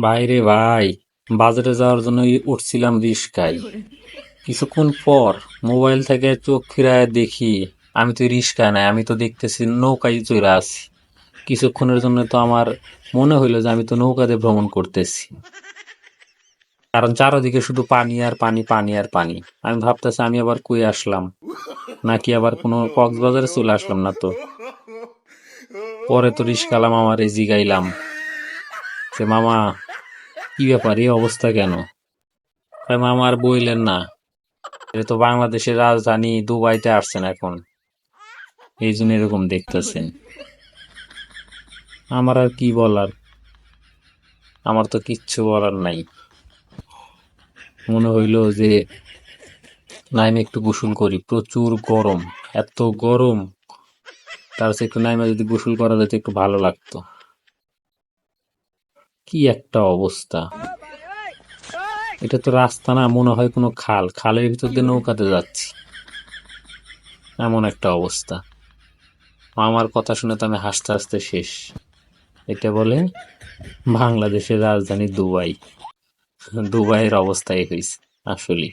বাইরে ভাই, বাজারে যাওয়ার জন্য উঠছিলাম রিস্কায়। কিছুক্ষণ পর মোবাইল থেকে চোখ ফিরায় দেখি, আমি তো রিস্কায় নাই, আমি তো দেখতেছি নৌকায় চড়ে আছি। কিছুক্ষণের জন্য তো আমার মনে হইল যে আমি তো নৌকাতে ভ্রমণ করতেছি। কারণ চারোদিকে শুধু পানি আর পানি পানি আর পানি। আমি ভাবতেছি আমি আবার কই আসলাম? নাকি আবার কোনো কক্সবাজারে চলে আসলাম না তো? পরে তো রিস্কালাম, আমার এই জিগাইলাম। যে মামা, কি ব্যাপার, এই অবস্থা কেন? মামা আর বইলেন না। এটা তো বাংলাদেশের রাজধানী দুবাইতে আসছেন এখন। এই জন্য এরকম দেখতেছেন। আমার আর কি বলার? আমার তো কিচ্ছু বলার নাই। মনে হইল যে নাইমে একটু গোসল করি। প্রচুর গরম, এত গরম। তার চেয়ে একটু নাইমে যদি গোসল করা যেত একটু ভালো লাগতো। কি একটা অবস্থা? এটা তো রাস্তা না, মনে হয় কোনো খাল। খালের ভিতর দিয়ে নৌকাতে যাচ্ছি। এমন একটা অবস্থা। আমার কথা শুনে তো আমি হাসতে হাসতে শেষ। এটা বলে বাংলাদেশের রাজধানী দুবাই। দুবাইয়ের অবস্থা হয়েছে আসলে